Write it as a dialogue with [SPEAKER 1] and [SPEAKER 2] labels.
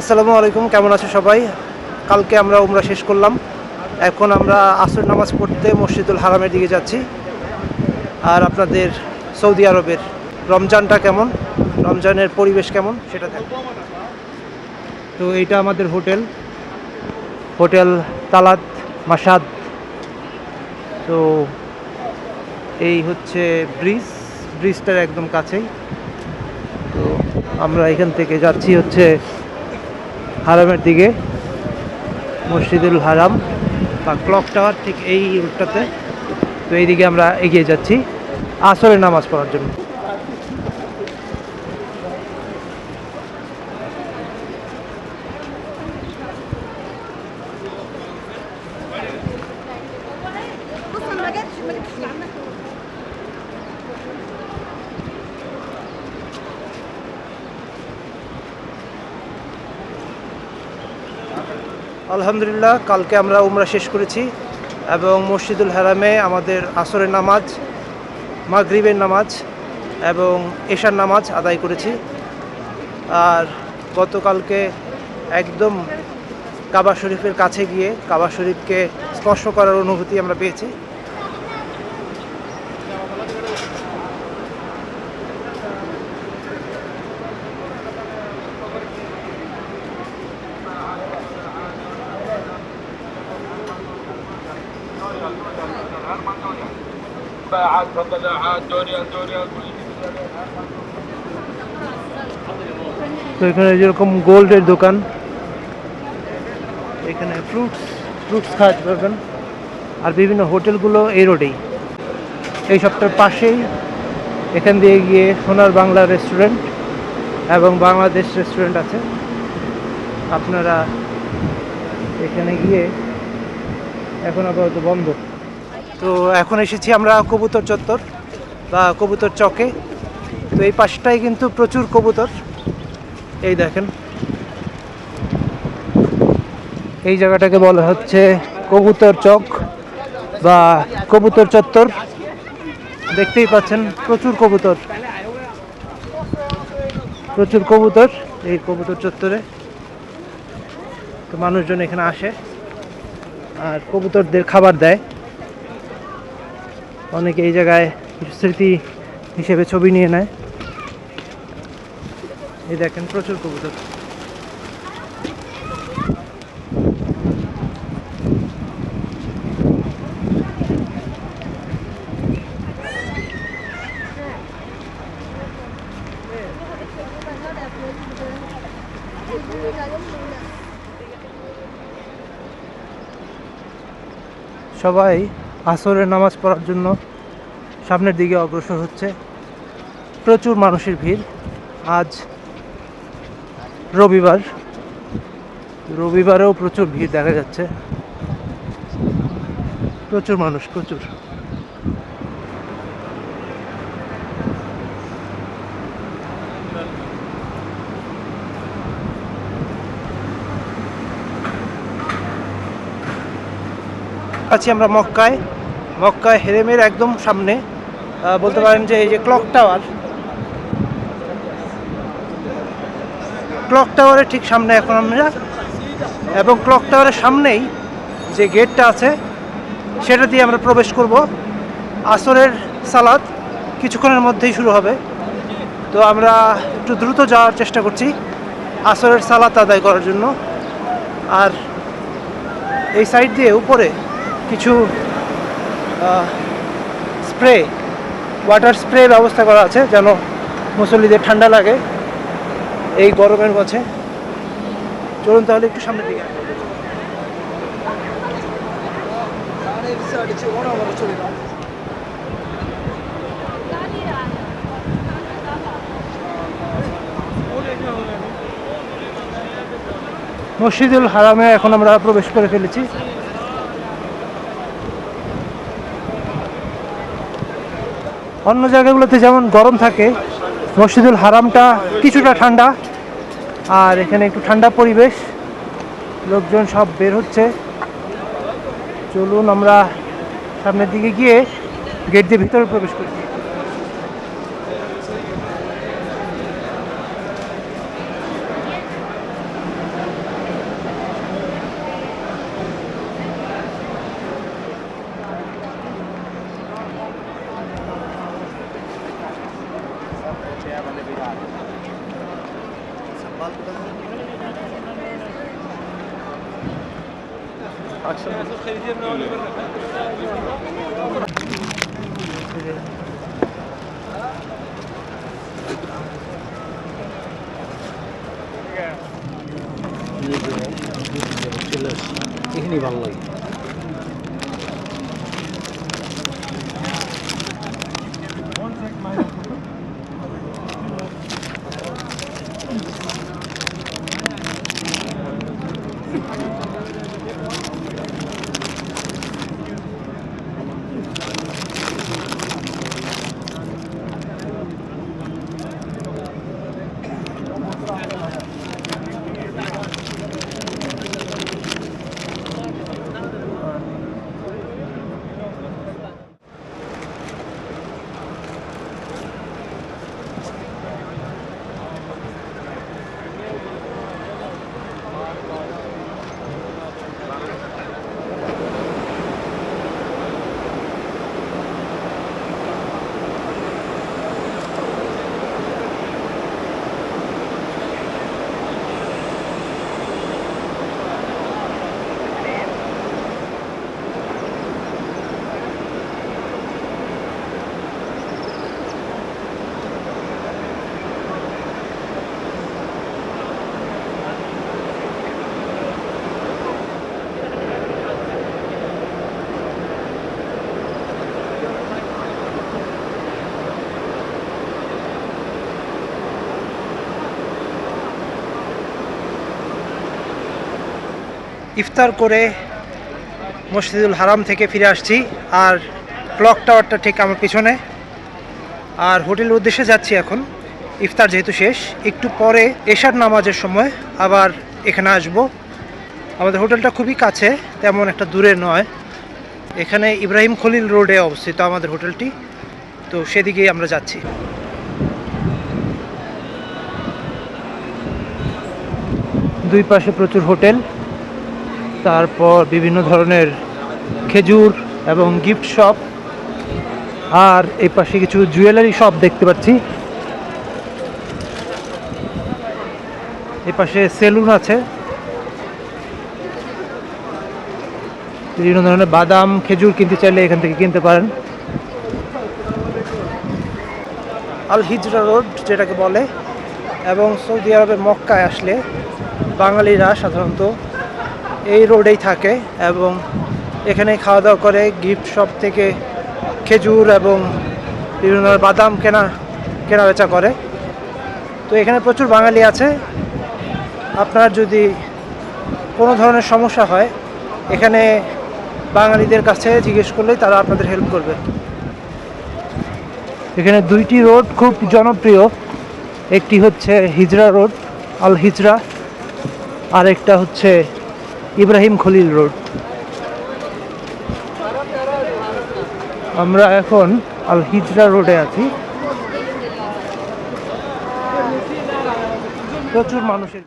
[SPEAKER 1] আসসালামু আলাইকুম, কেমন আছো সবাই? কালকে আমরা উমরা শেষ করলাম। এখন আমরা আসর নামাজ পড়তে মসজিদুল হারামের দিকে যাচ্ছি। আর আপনাদের সৌদি আরবের রমজানটা কেমন? রমজানের পরিবেশ কেমন? সেটা দেখ। তো এইটা আমাদের হোটেল। হোটেল তালাত মাসাদ। তো এই হচ্ছে ব্রিজ। ব্রিজটার একদম কাছেই। তো আমরা এখান থেকে যাচ্ছি হচ্ছে হারামের দিকে। মসজিদুল হারাম বা ক্লক টাওয়ার ঠিক এই রুটটাতে। তো এইদিকে আমরা এগিয়ে যাচ্ছি। আসরের নামাজ পড়ার জন্য। আলহামদুলিল্লাহ, কালকে আমরা উমরা শেষ করেছি এবং মসজিদুল হারামে আমাদের আসরের নামাজ, মাগরিবের নামাজ এবং এশার নামাজ আদায় করেছি। আর গতকালকে একদম কাবা শরীফের কাছে গিয়ে, কাবা শরীফকে স্পর্শ করার অনুভূতি আমরা পেয়েছি।
[SPEAKER 2] باعت فضلاعات دنيا دنيا
[SPEAKER 1] তো এখানে যেরকম গোল্ডের দোকান এখানে ফ্রুটস ফ্রুটস খাওয়াতে পারবেন আর বিভিন্ন হোটেলগুলো এই রোডেই এই সপ্তাহের পাশেই এখান দিয়ে গিয়ে সোনার বাংলা রেস্টুরেন্ট এবং বাংলাদেশ রেস্টুরেন্ট আছে আপনারা এখানে গিয়ে এখন আপাতত বন্ধ তো এখন এসেছি আমরা কবুতর চত্বর বা কবুতর চকে। তো এই পাশটাই কিন্তু প্রচুর কবুতর। এই দেখেন। এই জায়গাটাকে বলা হচ্ছে কবুতর চক বা কবুতর চত্বর। দেখতেই পাচ্ছেন, প্রচুর কবুতর। প্রচুর কবুতর এই কবুতর চত্বরে। তো মানুষজন এখানে আসে আর কবুতরদের খাবার দেয়। অনেকে এই জায়গায় স্মৃতি হিসেবে ছবি নিয়ে নেয়। এই দেখেন প্রচুর কবুতর। সবাই আসরের নামাজ পড়ার জন্য সামনের দিকে অগ্রসর হচ্ছে। প্রচুর মানুষের ভিড়। আজ রবিবার। রবিবারেও প্রচুর ভিড় দেখা যাচ্ছে। প্রচুর মানুষ, প্রচুর। আছি আমরা মক্কায়। মক্কায় হেরেমের একদম সামনে বলতে পারেন যে এই যে ক্লক টাওয়ার ক্লক টাওয়ারের ঠিক সামনে এখন আমরা, এবং ক্লক টাওয়ারের সামনেই যে গেটটা আছে, সেটা দিয়ে আমরা প্রবেশ করব। আসরের সালাদ কিছুক্ষণের মধ্যেই শুরু হবে। তো আমরা একটু দ্রুত যাওয়ার চেষ্টা করছি আসরের সালাত আদায় করার জন্য। আর এই সাইড দিয়ে উপরে কিছু স্প্রে ওয়াটার স্প্রে ব্যবস্থা করা আছে যেন মুসল্লিদের ঠান্ডা লাগে এই গরমের মাঝে। চলুন তাহলে একটু সামনের দিকে। মসজিদুল হারামে এখন আমরা প্রবেশ করে ফেলেছি। অন্য জায়গাগুলোতে যেমন গরম থাকে, মসজিদুল হারামটা কিছুটা ঠান্ডা, আর এখানে একটু ঠান্ডা পরিবেশ, লোকজন সব বের হচ্ছে। চলুন আমরা সামনের দিকে গিয়ে গেট দিয়ে ভিতরে প্রবেশ করি। এখানেই ভালো লাগে Thank you. ইফতার করে মসজিদুল হারাম থেকে ফিরে আসছি। আর ক্লক টাওয়ারটা ঠিক আমার পিছনে। আর হোটেলের উদ্দেশ্যে যাচ্ছি এখন। ইফতার যেহেতু শেষ, একটু পরে এশার নামাজের সময় আবার এখানে আসব। আমাদের হোটেলটা খুবই কাছে, তেমন একটা দূরে নয়। এখানে ইব্রাহিম খলিল রোডে অবস্থিত আমাদের হোটেলটি। তো সেদিকেই আমরা যাচ্ছি। দুই পাশে প্রচুর হোটেল। তারপর বিভিন্ন ধরনের খেজুর এবং গিফট শপ আর এই পাশে কিছু জুয়েলারি শপ দেখতে পাচ্ছি। এই পাশে সেলুন আছে। বিভিন্ন ধরনের বাদাম, খেজুর কিনতে চাইলে এখান থেকে কিনতে পারেন। আল হিজরা রোড যেটাকে বলে, এবং সৌদি আরবের মক্কায় আসলে বাঙালিরা সাধারণত এই রোডেই থাকে এবং এখানে খাওয়া দাওয়া করে, গিফট শপ থেকে খেজুর এবং বিভিন্ন বাদাম কেনা কেনা বেচা করে। তো এখানে প্রচুর বাঙালি আছে। আপনার যদি কোনো ধরনের সমস্যা হয়, এখানে বাঙালিদের কাছে জিজ্ঞেস করলেই তারা আপনাদের হেল্প করবে। এখানে দুইটি রোড খুব জনপ্রিয়। একটি হচ্ছে হিজরা রোড আল হিজরা আরেকটা হচ্ছে ইব্রাহিম খলিল রোড। আমরা এখন আল হিজরা রোডে আছি। প্রচুর মানুষের